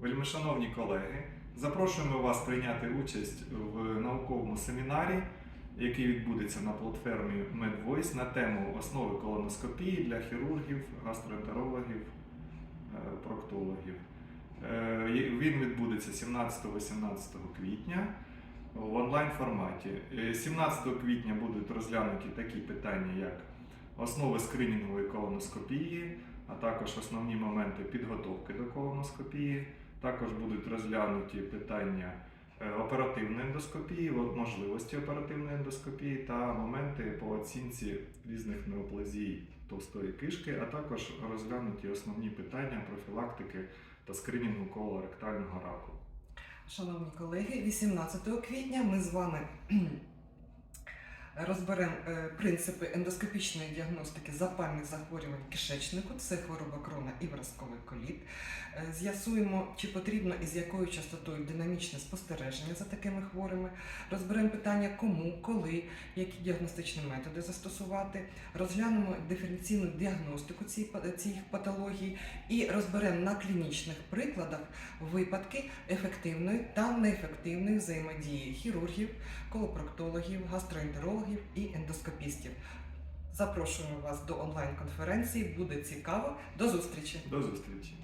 Вельмишановні колеги, запрошуємо вас прийняти участь в науковому семінарі, який відбудеться на платформі MedVoice на тему основи колоноскопії для хірургів, гастроентерологів, е, проктологів. Е, Він відбудеться 17-18 квітня в онлайн форматі. Е, 17 квітня будуть розглянуті такі питання, як основи скринінгової колоноскопії, а також основні моменти підготовки до колоноскопії. Також будуть розглянуті питання е, оперативної ендоскопії, можливості оперативної ендоскопії та моменти по оцінці різних неоплазій товстої кишки, а також розглянуті основні питання профілактики та скринінгу колоректального раку. Шановні колеги, 18 квітня ми з вами розберемо е, принципи ендоскопічної діагностики запальних захворювань кишечнику, це хвороба крона і вразковий коліт. Е, З'ясуємо, чи потрібно і з якою частотою динамічне спостереження за такими хворими. Розберемо питання, кому, коли, які діагностичні методи застосувати. Розглянемо диференційну діагностику цих патологій і розберемо на клінічних прикладах випадки ефективної та неефективної взаємодії хірургів, колопроктологів, гастроентерологів і ендоскопістів. Запрошуємо вас до онлайн-конференції. Буде цікаво. До зустрічі! До зустрічі!